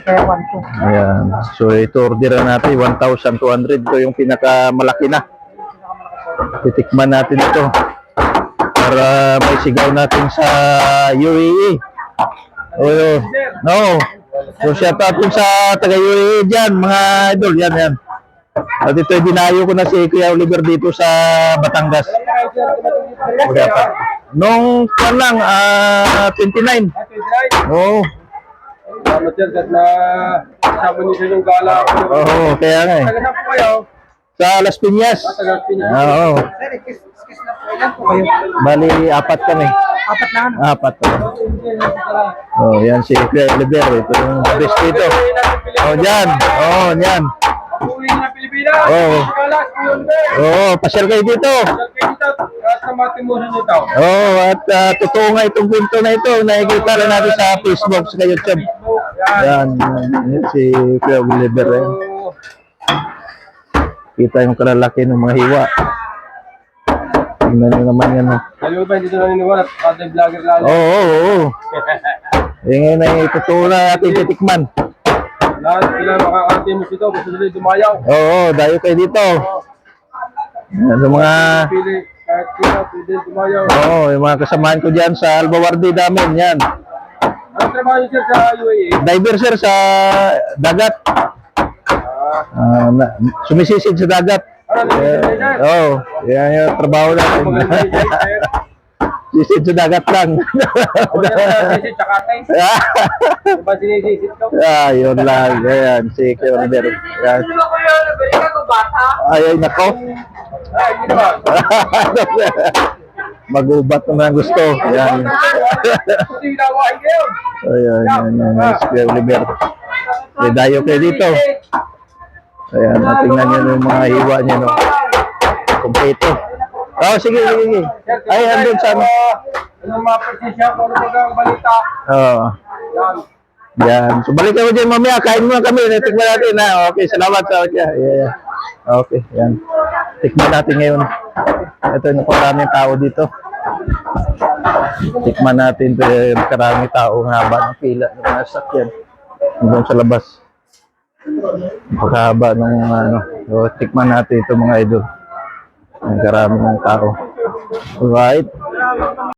sir, 1,200. Ayan. So ito order na natin 1,200. Ito yung pinakamalaki na. Titikman natin ito. Para may sigaw natin sa UAE. Oh, no. So shout out dun sa taga UAE dyan, mga idol. Yan, yan. At ito, dinayo ko na si Kuya Oliver dito sa Batangas. Nung kwan lang, ah, 29. Oo. Salamat sir, kahit na kasama niyo sa yung gala. Oo, kaya nga eh. Taga saan po kayo? Sa Las Piñas. Taga Pinas. Oo. Sir, excuse, excuse na po. Ilan po kayo? Bali, apat kami. Apat na ano? Apat. Oh, yan si Kuya Oliver. Ito yung best dito. Oh, yan. Oh, yan. Uwi na Pilipinas. Oo. Gala, yun sir. Oo, pasyal kayo dito. At sa. Oo, at ah, totoo nga itong kwento na ito. Nakikita rin natin sa Facebook, sa YouTube. Yan. Yan, si Kuya Oliver. Eh. Kita yung kalalaki ng mga hiwa. Tingnan nyo naman yan. Alam mo ba, hindi na naniniwala at other vlogger lalo. Oo, oo, oo. Eh, ay totoo na natin titikman. Lahat sila makakarating mo dito, gusto nila dumayaw. Oo, dayo kayo dito. Yan, yung mga, Pili, kahit sila, pwede dumayaw. oo, yung mga kasamahan ko dyan sa Albawardi namin, yan. Ano trabaho niyo sir sa UAE? Diver sir sa dagat. Ah, Ah, na, sumisisid sa dagat. sir? Oo, oh, yan yung trabaho natin. Sisid sa dagat lang. Na sa sisit, tsaka tay. Diba sinisisit ko? ah, yun lang. Ayan, si Kuya Oliver. Yan. Ba kuya? Nabalik ako bata? Ay, ay, nako. Ay, hindi ba? Magubat naman ang gusto. Yan. Kasi hinawain kayo. Ayan, yan, yan, yan. Si Oliver. May dayo kayo dito. Ayan, tingnan nyo yung mga hiwa niya, no. Kompleto. Oh, sige, sige, sige. Ay, andun sa ano. Anong mga presisya kung ano ang balita? Oo. Yan. Yan. So, balik kami dyan mamaya. Kain muna kami. Tikman natin, ha. Okay, salamat sa yeah, yeah, yeah. Okay, yan. Tikman natin ngayon. Ito, napakaraming tao dito. Tikman natin ito yung karaming tao ng haba ng pila ng mga sakyan. Hanggang sa labas. Napakahaba ng ano. So, tikman natin ito mga idol. Ang karami ng tao. Alright.